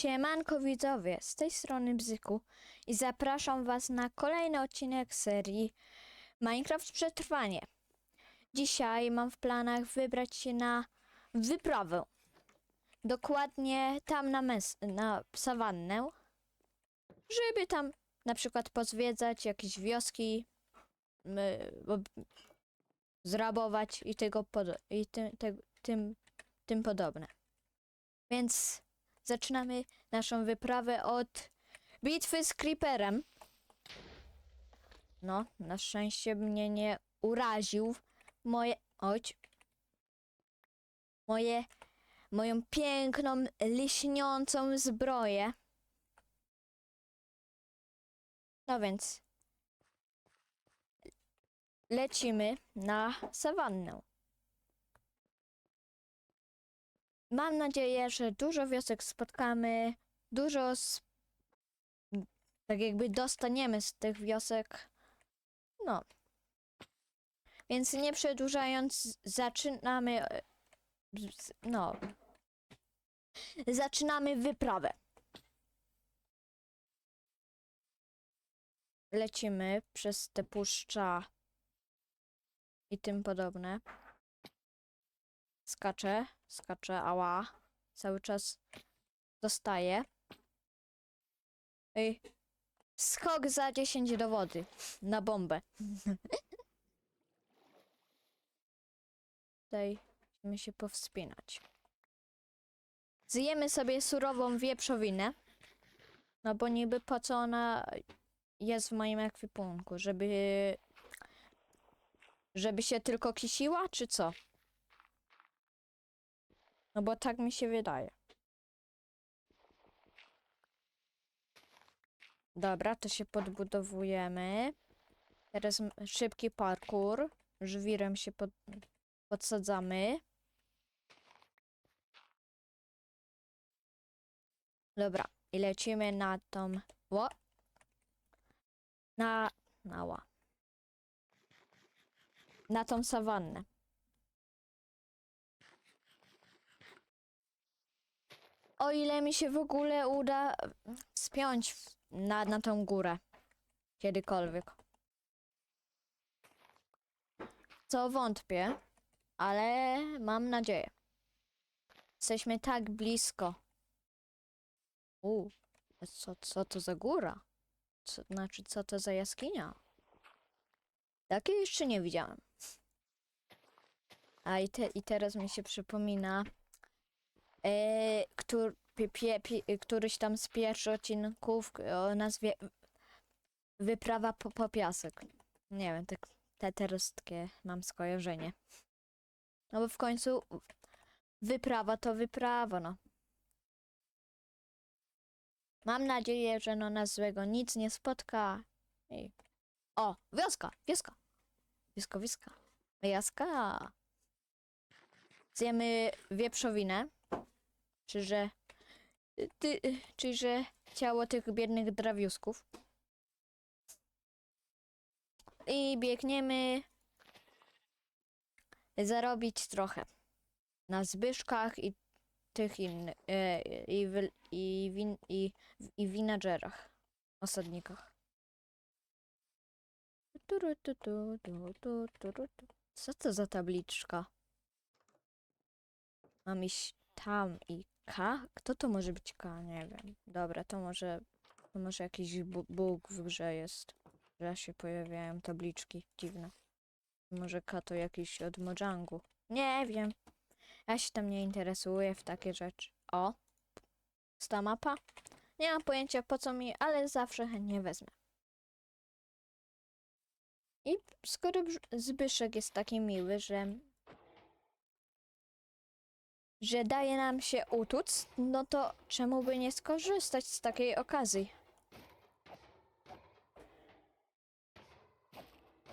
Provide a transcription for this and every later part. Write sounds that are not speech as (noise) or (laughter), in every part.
Siemanko widzowie, z tej strony Bzyku i zapraszam was na kolejny odcinek serii Minecraft Przetrwanie. Dzisiaj mam w planach wybrać się na wyprawę. Dokładnie tam na, na sawannę, żeby tam na przykład pozwiedzać jakieś wioski, zrabować i tego i te- tym, tym podobne. Więc zaczynamy naszą wyprawę od bitwy z Creeperem. No, na szczęście mnie nie uraził. Moje. Oj. Moje. Moją piękną, liśniącą zbroję. No więc. Lecimy na sawannę. Mam nadzieję, że dużo wiosek spotkamy, dużo z... tak jakby dostaniemy z tych wiosek. No. Więc nie przedłużając, zaczynamy. e, No. Zaczynamy wyprawę. Lecimy przez te puszcza i tym podobne. Skaczę, skaczę, ała. Cały czas dostaję. Ej. Skok za 10 do wody. Na bombę. (laughs) Tutaj musimy się powspinać. Zjemy sobie surową wieprzowinę. No bo niby po co ona jest w moim ekwipunku? Żeby... Żeby się tylko kisiła, czy co? No bo tak mi się wydaje. Dobra, to się podbudowujemy. Teraz szybki parkour. Żwirem się pod, podsadzamy. Dobra, i lecimy na tą. Ło! Na. Na ła. Na tą sawannę. O ile mi się w ogóle uda spiąć w- na, na tą górę. Kiedykolwiek. Co wątpię, ale mam nadzieję. Jesteśmy tak blisko. U, co, co to za góra? Co, znaczy, co to za jaskinia? Takiej jeszcze nie widziałem. A i, te, i teraz mi się przypomina e, któr, pie, pie, któryś tam z pierwszych odcinków o nazwie Wyprawa po, po piasek. Nie wiem, tak, te teraz takie mam skojarzenie. No bo w końcu wyprawa to wyprawa, no. Mam nadzieję, że no nas złego nic nie spotka. O, wioska, wioska. Wioska. Wioska. Zjemy wieprzowinę. Czy że... Ty, czy że ciało tych biednych drawiusków. I biegniemy zarobić trochę na zbyszkach i tych innych e, i, wy- i, win, i, i osadnikach. Co to za tabliczka? Mam iść tam i K? Kto to może być K? Nie wiem. Dobra, to może, to może jakiś bóg w grze jest, że się pojawiają tabliczki dziwne. Może K to jakiś od Mojangu. Nie wiem. Ja się tam nie interesuję w takie rzeczy. O, sta mapa. Nie mam pojęcia po co mi, ale zawsze chętnie wezmę. I skoro Zbyszek jest taki miły, że że daje nam się utuc, no to czemu by nie skorzystać z takiej okazji?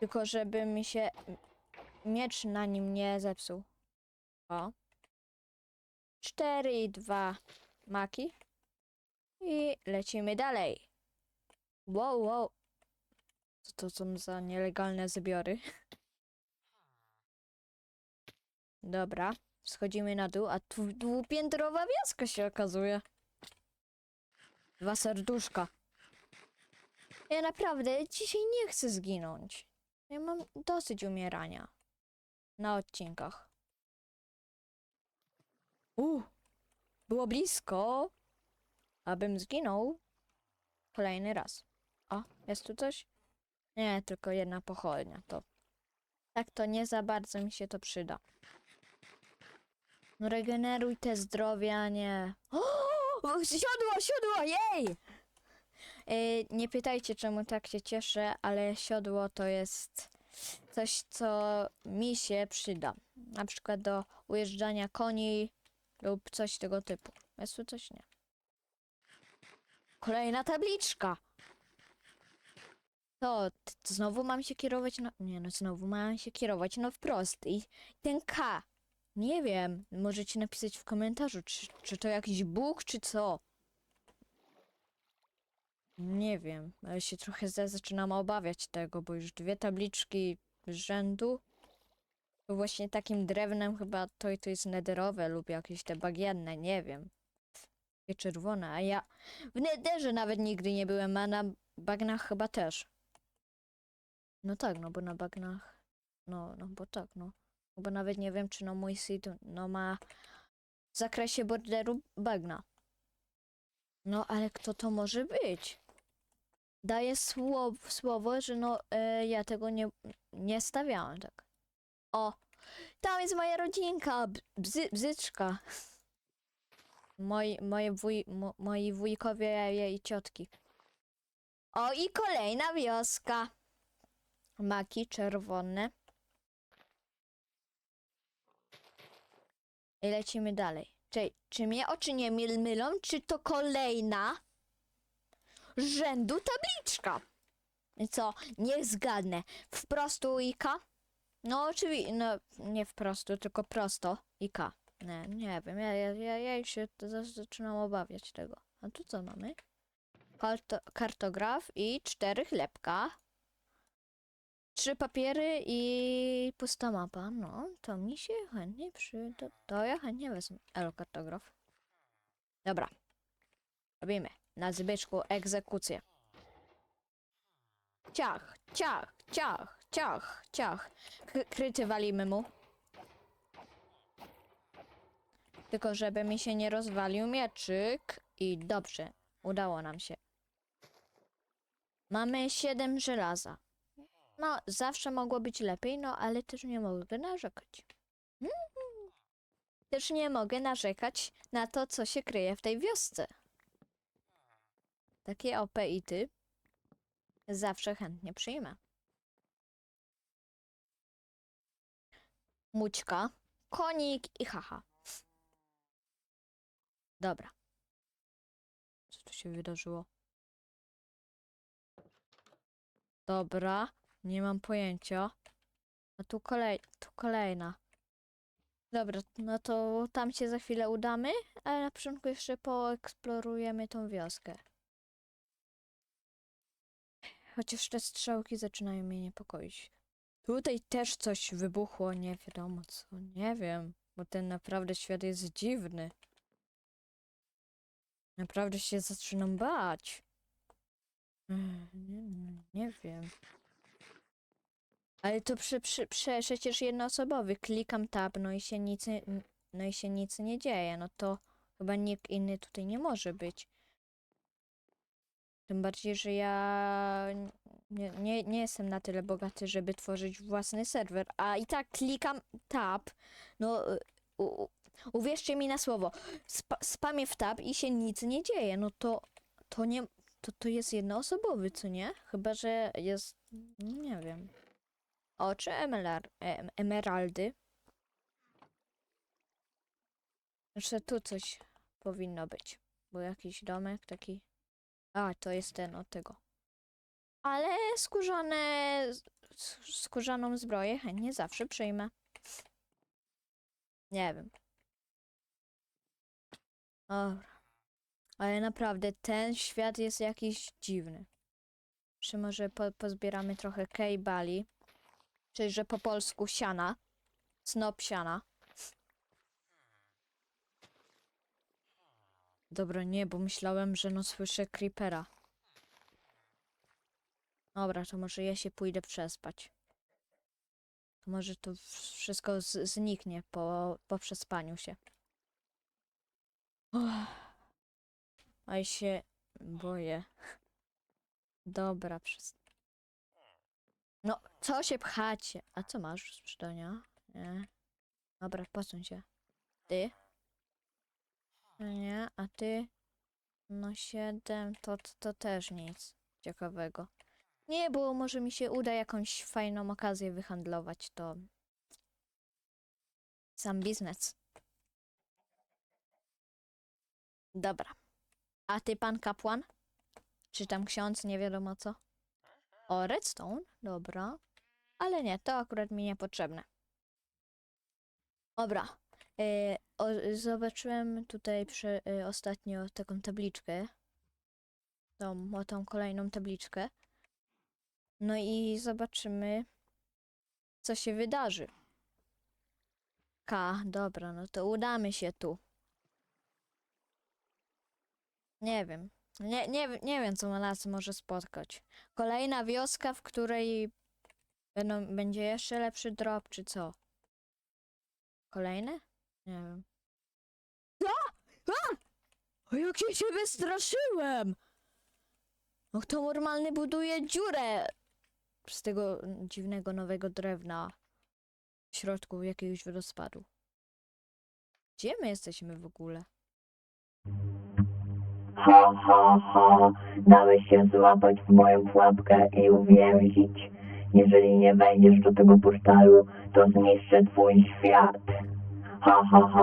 Tylko żeby mi się miecz na nim nie zepsuł. O. 4 i 2 maki. I lecimy dalej. Wow, wow. Co to są za nielegalne zbiory? (laughs) Dobra, schodzimy na dół, a tu dwupiętrowa wioska się okazuje. Dwa serduszka. Ja naprawdę dzisiaj nie chcę zginąć. Ja mam dosyć umierania. Na odcinkach. U, było blisko. Abym zginął. Kolejny raz. O, jest tu coś? Nie, tylko jedna pochodnia. To tak to nie za bardzo mi się to przyda. No regeneruj te zdrowie, a nie. O! Siodło, siodło, jej! Yy, nie pytajcie, czemu tak się cieszę, ale siodło to jest coś, co mi się przyda. Na przykład do ujeżdżania koni lub coś tego typu. Jest tu coś? Nie. Kolejna tabliczka. To znowu mam się kierować na... Nie no, znowu mam się kierować no wprost. I ten K. Nie wiem. Możecie napisać w komentarzu, czy, czy to jakiś bóg, czy co. Nie wiem, ale się trochę za- zaczynam obawiać tego, bo już dwie tabliczki z rzędu. Właśnie takim drewnem chyba to, to jest nederowe lub jakieś te bagienne, nie wiem. Takie czerwone, a ja w nederze nawet nigdy nie byłem, a na bagnach chyba też. No tak, no bo na bagnach, no, no bo tak, no. Bo nawet nie wiem, czy no mój seed no ma w zakresie borderu bagna. No ale kto to może być? Daję słowo, słowo że no e, ja tego nie, nie stawiałem tak. O, tam jest moja rodzinka, bzy, bzyczka. Moi, moje wuj, mo, moi wujkowie i ciotki. O i kolejna wioska. Maki czerwone. Lecimy dalej. Czyli, czy mnie oczy nie myl- mylą, czy to kolejna rzędu tabliczka? I co? Niech zgadnę. Wprost Ika? No oczywiście, no nie wprost, tylko prosto Ika. Nie, nie wiem, ja, ja, ja, już się zaczynam obawiać tego. A tu co mamy? Karto, kartograf i cztery chlebka. Trzy papiery i pusta mapa. No, to mi się chętnie przyda. To ja chętnie wezmę. Elo, kartograf. Dobra. Robimy. Na zbyszku egzekucję. Ciach, ciach, ciach, ciach, ciach. K- kryty walimy mu. Tylko żeby mi się nie rozwalił mieczyk. I dobrze, udało nam się. Mamy siedem żelaza. No, zawsze mogło być lepiej, no ale też nie mogę narzekać. Mhm. Też nie mogę narzekać na to, co się kryje w tej wiosce. Takie OP i ty zawsze chętnie przyjmę. Mućka, konik i haha. Dobra. Co tu się wydarzyło? Dobra, nie mam pojęcia. A tu kolej, tu kolejna. Dobra, no to tam się za chwilę udamy, ale na początku jeszcze poeksplorujemy tą wioskę. Chociaż te strzałki zaczynają mnie niepokoić. Tutaj też coś wybuchło, nie wiadomo co, nie wiem, bo ten naprawdę świat jest dziwny. Naprawdę się zaczynam bać. Nie, nie, nie wiem. Ale to przy, przy, przy, przecież jednoosobowy. Klikam tab, no i się nic, no i się nic nie dzieje. No to chyba nikt inny tutaj nie może być. Tym bardziej, że ja nie, nie, nie jestem na tyle bogaty, żeby tworzyć własny serwer. A i tak klikam tab. No, u, u, uwierzcie mi na słowo. Spa, spamię w tab i się nic nie dzieje. No to, to nie, to, to jest jednoosobowy, co nie? Chyba, że jest, nie wiem. Oczy emelar, em, emeraldy. Jeszcze tu coś powinno być. Bo jakiś domek taki. A, to jest ten od tego. Ale skórzane, skórzaną zbroję chętnie zawsze przyjmę. Nie wiem. Dobra. Ale naprawdę ten świat jest jakiś dziwny. Czy może po, pozbieramy trochę kejbali? Czyli, że po polsku siana. Snop siana. Dobra, nie, bo myślałem, że no słyszę creepera. Dobra, to może ja się pójdę przespać. To może to wszystko zniknie po, po przespaniu się. Uff. Się boję. Dobra, przez... No, co się pchacie? A co masz do sprzedania? Nie. Dobra, posuń się. Ty? No Nie, a ty? No siedem, to, to, to też nic ciekawego. Nie, bo może mi się uda jakąś fajną okazję wyhandlować, to sam biznes. Dobra. A ty, pan kapłan? Czy tam ksiądz, nie wiadomo co? O, redstone? Dobra. Ale nie, to akurat mi niepotrzebne. Dobra. E, o, zobaczyłem tutaj przy, e, ostatnio taką tabliczkę. Tą, o tą kolejną tabliczkę. No i zobaczymy, co się wydarzy. K, dobra, no to udamy się tu. Nie wiem. Nie, nie, nie wiem, co nas może spotkać. Kolejna wioska, w której będą, będzie jeszcze lepszy drop, czy co? Kolejne? Nie wiem. A! A! O, jak ja się wystraszyłem! No kto normalny buduje dziurę z tego dziwnego nowego drewna w środku jakiegoś wodospadu? Gdzie my jesteśmy w ogóle? Ha, ha, ha, dałeś się złapać w moją pułapkę i uwięzić. Jeżeli nie wejdziesz do tego portalu, to zniszczę twój świat. Ha, ha, ha.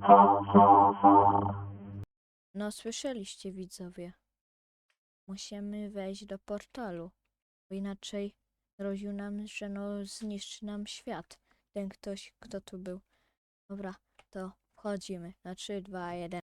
Ha, ha, ha. No, słyszeliście widzowie. Musimy wejść do portalu, bo inaczej groził nam, że no zniszczy nam świat. Ten ktoś, kto tu był. Dobra, to wchodzimy. Na 3, 2, 1.